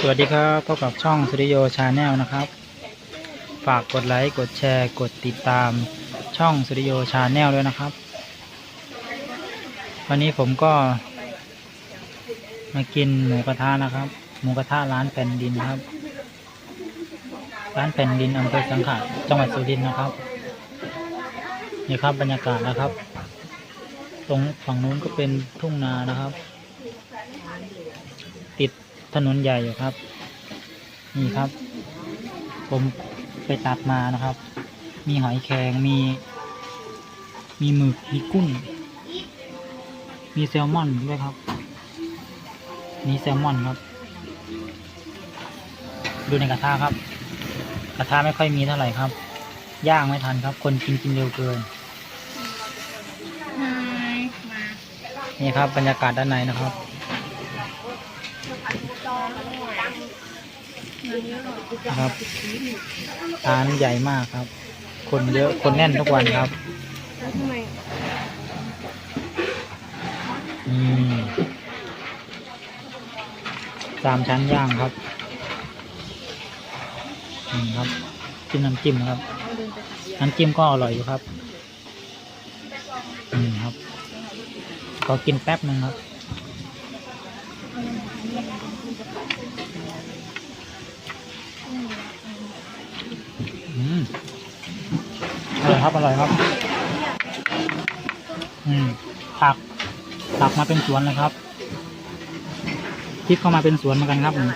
สวัสดีครับพบกับช่องสตูดิโอชาแนลนะครับ ฝากกดไลค์กดแชร์ กดติดตามช่องสตูดิโอชาแนลด้วยนะครับ วันนี้ผมก็ มากินหมูกระทะนะครับ หมูกระทะร้านแผ่นดินครับ ร้านแผ่นดินอำเภอสังขะจังหวัดสุรินทร์นะครับนี่ครับบรรยากาศนะครับ ตรงฝั่งนู้นก็เป็นทุ่งนานะครับ ถนนใหญ่อยู่ครับ นี่ครับ ผมไปตัดมานะครับ มีหอยแครงมี มีหมึกมีกุ้ง มีแซลมอนด้วยครับมีแซลมอนครับ ดูในกระทะครับ กระทะไม่ค่อยมีเท่าไหร่ครับ ย่างไม่ทันครับ คนกินกินเร็วเกินมามานี่ครับบรรยากาศด้านในนะครับ นะ ครับร้านใหญ่มากครับ คนเยอะคนแน่นทุกวันครับอืมสามชั้นย่างครับนี่ครับจิ้มน้ำจิ้มครับน้ำจิ้มก็อร่อยอยู่ครับอืมครับขอกินแป๊บหนึ่งครับ อืมอร่อย ครับ อร่อยครับ อืมตักตักมาเป็นสวนเลยครับพริกเข้ามาเป็นสวนเหมือนกันครับอืม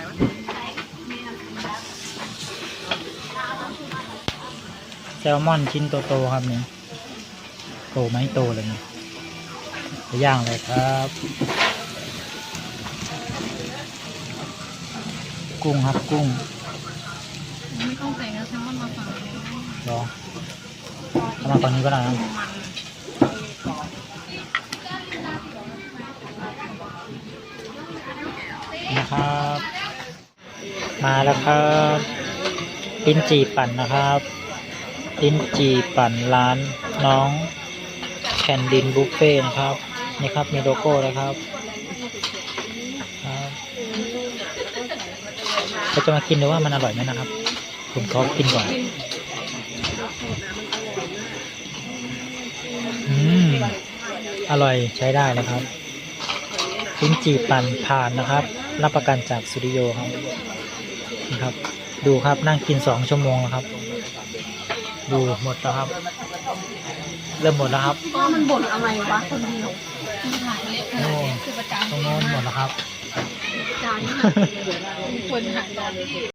แซลมอนชิ้นโตๆครับนี่โตไหมโตเลยนี่ไปย่างเลยครับ กุ้งครับกุ้งไม่ต้องใส่แล้วแซลมอนมาฝั่งนี้รอ เอามาฝั่งนี้ก็ได้นะนะครับ มาแล้วครับลิ้นจี่ปั่นนะครับลิ้นจี่ปั่นร้านน้องแผ่นดินบุฟเฟ่นะครับนี่ครับมีโลโก้แล้วครับครับเราจะมากินดูว่ามันอร่อยไหมนะครับ ผมขอกินก่อน อร่อยใช้ได้นะครับลิ้นจี่ปั่นผ่านนะครับ รับประกันจากสตูดิโอครับนี่ครับ ดูครับนั่งกินสองชั่วโมงแล้วครับ ดูหมดแล้วครับ เริ่มหมดแล้วครับก็มันบ่นอะไรวะคนเดียวที่ถ่ายขนาดนี้คือประจานตรงโน้นหมดแล้วครับ จานควรถ่าย